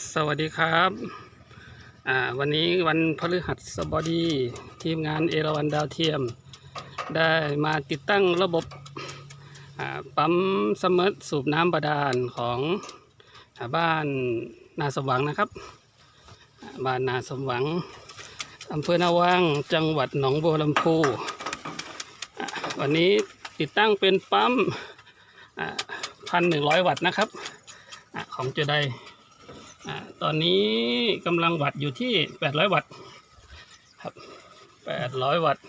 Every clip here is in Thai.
สวัสดีครับวันนี้วันพฤหัสบดีทีมงานเอราวันดาวเทียม ได้มาติดตั้งระบบปั๊มเสมอสูบน้ำบาดาลของบ้านนาสมหวังนะครับ บ้านนาสมหวังอำเภอนาวังจังหวัดหนองบัวลำพูวันนี้ติดตั้งเป็นปั๊มพันหนึ่งร้อยวัตต์นะครับอของจุได อ่าตอนนี้กำลังวัตต์อยู่ที่800วัตต์ครับ800วัตต์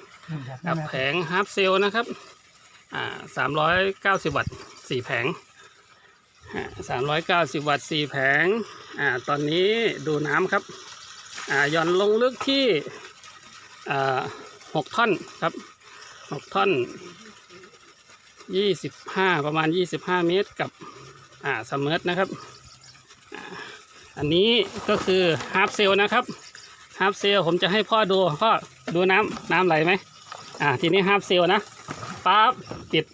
กับแผงฮาร์ปเซลนะครับอ่า390วัตต์4แผงอ่า390วัตต์4แผงอ่าตอนนี้ดูน้ำครับอ่าหย่อนลงลึกที่อ่า6ท่อนครับ6ท่อน25ประมาณ25เมตรกับอ่าเสมอนะครับ อันนี้ก็คือฮาร์ปเซลนะครับฮาร์ปเซลผมจะให้พ่อดูพ่อดูน้ำน้ำไหลไหมอ่าทีนี้ฮาร์ปเซลนะปั๊บปิด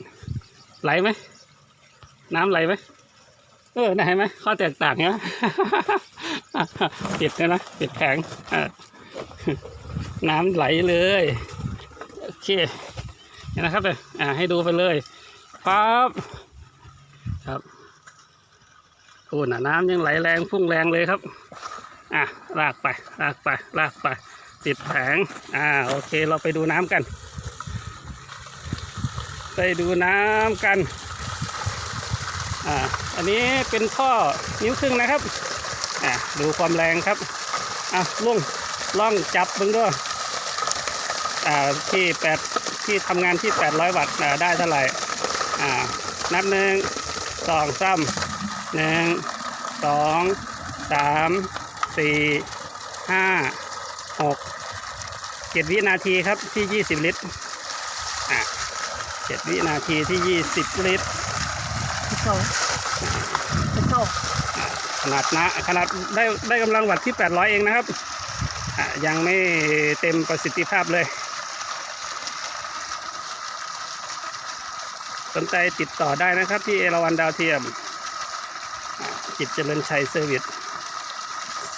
ไหลไหมน้ำไหลไหมเออได้ไหมข้อแตกต่างเนี้ยปิดเลยนะปิดแผงน้ำไหลเลยโอเคนะครับเลยอ่าให้ดูไปเลยปั๊บ โอ้น่ะน้ำยังไหลแรงพุ่งแรงเลยครับ อะลากไปลากไปลากไป ติดแผงอ่าโอเคเราไปดูน้ำกัน ไปดูน้ำกัน อ่าอันนี้เป็นท่อนิ้วครึ่งนะครับอ่าดูความแรงครับอะลุงล่องจับมึงด้วยอ่าที่แปดที่ทำงานที่ 800 วัตต์ได้เท่าไหร่อ่านับหนึ่งสองสาม หนึ่งสองสามสี่ห้าหกเจ็ดวินาทีครับที่ยี่สิบลิตรอะเจ็ดวินาทีที่ยี่สิบลิตรเข้าเข้าขนาดนะขนาดได้ได้กำลังวัตต์ที่800เองนะครับอะยังไม่เต็มประสิทธิภาพเลย สนใจติดต่อได้นะครับที่เอราวันดาวเทียม จิตเจริญชัยเซอร์วิส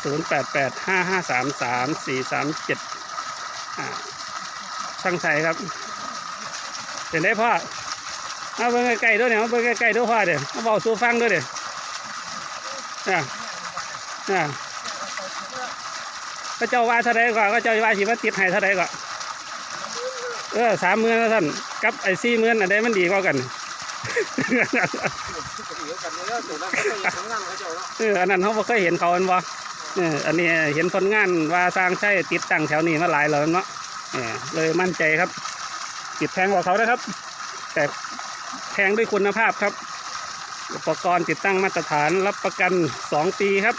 0 8 8 5 5 3 3 4 3 7อ่าช่างชัยครับเป็นได้พ่อเอาเบิ่งใกล้ๆด้วยเนี่ยเอาเบิ่งใกล้ๆด้วยพ่อเดี๋ยวเอาเบาสู่ฟังด้วยเดี๋ยวอ่าอ่าพระเจ้าว่าเท่าไรก่อนก็เจ้าว่าสิว่าติดให้เท่าไรก่อนเออสามหมื่นแล้วท่านกับไอ้สี่หมื่นอันใดมันดีกว่ากัน อออันนั้นเขาบ่เคยเห็นเขาอันบ่เอออันนี้เห็นผลงานว่าสร้างใช้ติดตั้งแถวนี้มาหลายแล้วเนาะเออเลยมั่นใจครับ ติดแพงกว่าเขานะครับ แต่แพงด้วยคุณภาพครับ อุปกรณ์ติดตั้งมาตรฐานรับประกันสองปีครับ